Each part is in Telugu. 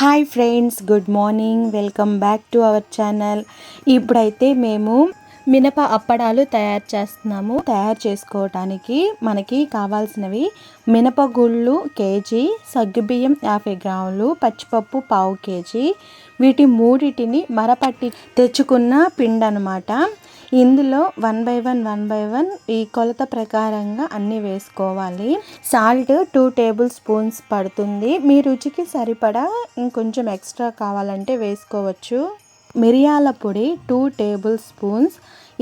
Hi friends good morning. Welcome back to our channel. ఇప్పుడైతే మేము మినప అప్పడాలు తయారు చేస్తున్నాము. తయారు చేసుకోవటానికి మనకి కావాల్సినవి మినపగుళ్ళు కేజీ సగ్గుబియ్యం యాభై గ్రాములు పచ్చిపప్పు పావు కేజీ వీటి మూడిటిని మరపట్టి తెచ్చుకున్న పిండి అనమాట ఇందులో one by one one by one ఈ కొలత ప్రకారంగా అన్నీ వేసుకోవాలి. సాల్ట్ టూ టేబుల్ స్పూన్స్ పడుతుంది. మీ రుచికి సరిపడా ఇంకొంచెం ఎక్స్ట్రా కావాలంటే వేసుకోవచ్చు. మిరియాల పొడి టూ టేబుల్ స్పూన్స్.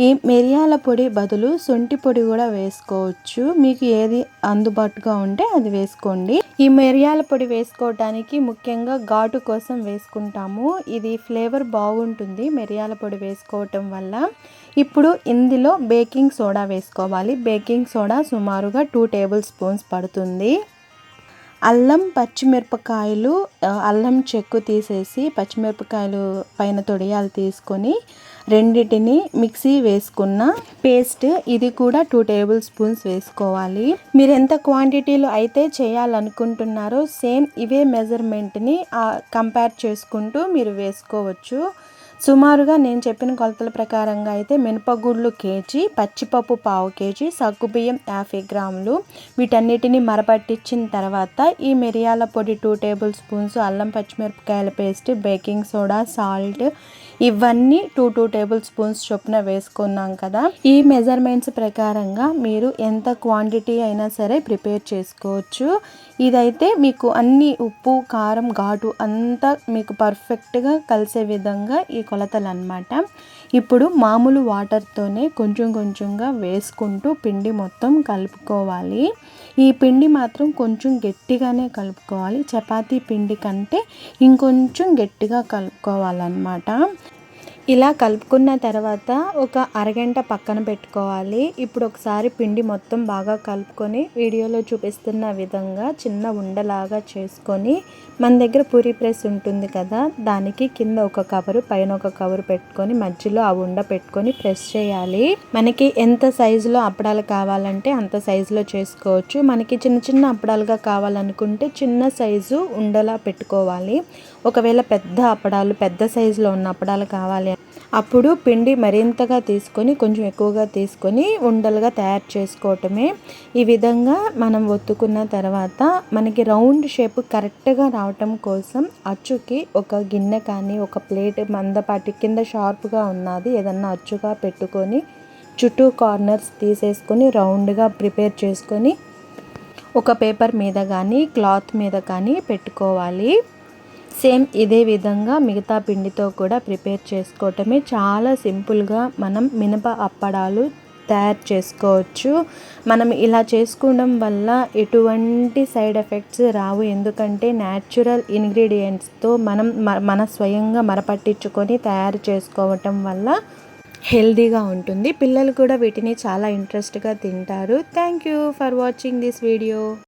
ఈ మిరియాల పొడి బదులు శొంఠి పొడి కూడా వేసుకోవచ్చు. మీకు ఏది అందుబాటుగా ఉంటే అది వేసుకోండి. ఈ మిరియాల పొడి వేసుకోవటానికి ముఖ్యంగా ఘాటు కోసం వేసుకుంటాము. ఇది ఫ్లేవర్ బాగుంటుంది మిరియాల పొడి వేసుకోవటం వల్ల. ఇప్పుడు ఇందులో బేకింగ్ సోడా వేసుకోవాలి. బేకింగ్ సోడా సుమారుగా టూ టేబుల్ స్పూన్స్ పడుతుంది. అల్లం పచ్చిమిరపకాయలు అల్లం చెక్కు తీసేసి పచ్చిమిరపకాయలు పైన తొడియాలు తీసుకొని రెండిటిని మిక్సీ వేసుకున్న పేస్ట్ ఇది కూడా టూ టేబుల్ స్పూన్స్ వేసుకోవాలి. మీరు ఎంత క్వాంటిటీలో అయితే చేయాలనుకుంటున్నారో సేమ్ ఇవే మెజర్మెంట్ని కంపేర్ చేసుకుంటూ మీరు వేసుకోవచ్చు. సుమారుగా నేను చెప్పిన కొలతల ప్రకారంగా అయితే మినపగుళ్ళు కేజీ పచ్చిపప్పు పావు కేజీ సగ్గుబియ్యం యాభై గ్రాములు. వీటన్నిటిని మరపట్టించిన తర్వాత ఈ మిరియాల పొడి టూ టేబుల్ స్పూన్స్ అల్లం పచ్చిమిరపకాయల పేస్ట్ బేకింగ్ సోడా సాల్ట్ ఇవన్నీ టూ టూ టేబుల్ స్పూన్స్ చొప్పున వేసుకున్నాం కదా. ఈ మెజర్మెంట్స్ ప్రకారంగా మీరు ఎంత క్వాంటిటీ అయినా సరే ప్రిపేర్ చేసుకోవచ్చు. ఇదైతే మీకు అన్ని ఉప్పు కారం ఘాటు అంతా మీకు పర్ఫెక్ట్గా కలిసే విధంగా ఈ కొలతలు అనమాట ఇప్పుడు మామూలు వాటర్తోనే కొంచెం కొంచెంగా వేసుకుంటూ పిండి మొత్తం కలుపుకోవాలి. ఈ పిండి మాత్రం కొంచెం గట్టిగానే కలుపుకోవాలి. చపాతీ పిండి కంటే ఇంకొంచెం గట్టిగా కలుపుకోవాలన్నమాట. ఇలా కలుపుకున్న తర్వాత ఒక అరగంట పక్కన పెట్టుకోవాలి. ఇప్పుడు ఒకసారి పిండి మొత్తం బాగా కలుపుకొని వీడియోలో చూపిస్తున్న విధంగా చిన్న ఉండలాగా చేసుకొని మన దగ్గర పూరి ప్రెస్ ఉంటుంది కదా దానికి కింద ఒక కవరు పైన ఒక కవరు పెట్టుకొని మధ్యలో ఆ ఉండ పెట్టుకొని ప్రెస్ చేయాలి. మనకి ఎంత సైజులో అప్పడాలు కావాలంటే అంత సైజులో చేసుకోవచ్చు. మనకి చిన్న చిన్న అప్పడాలుగా కావాలనుకుంటే చిన్న సైజు ఉండలా పెట్టుకోవాలి. ఒకవేళ పెద్ద అప్పడాలు పెద్ద సైజులో ఉన్న అప్పడాలు కావాలి అప్పుడు పిండి మరింతగా తీసుకొని కొంచెం ఎక్కువగా తీసుకొని ఉండలుగా తయారు చేసుకోవటమే. ఈ విధంగా మనం ఒత్తుకున్న తర్వాత మనకి రౌండ్ షేప్ కరెక్ట్గా రావటం కోసం అచ్చుకి ఒక గిన్నె కానీ ఒక ప్లేట్ మందపాటి కింద షార్ప్గా ఉన్నది ఏదన్నా అచ్చుగా పెట్టుకొని చుట్టూ కార్నర్స్ తీసేసుకొని రౌండ్గా ప్రిపేర్ చేసుకొని ఒక పేపర్ మీద కానీ క్లాత్ మీద కానీ పెట్టుకోవాలి. సేమ్ ఇదే విధంగా మిగతా పిండితో కూడా ప్రిపేర్ చేసుకోవటమే. చాలా సింపుల్గా మనం మినప అప్పడాలు తయారు చేసుకోవచ్చు. మనం ఇలా చేసుకోవడం వల్ల ఎటువంటి సైడ్ ఎఫెక్ట్స్ రావు. ఎందుకంటే న్యాచురల్ ఇంగ్రీడియంట్స్తో మనం మన స్వయంగా మరపట్టించుకొని తయారు చేసుకోవటం వల్ల హెల్దీగా ఉంటుంది. పిల్లలు కూడా వీటిని చాలా ఇంట్రెస్ట్గా తింటారు. Thank you for watching this video.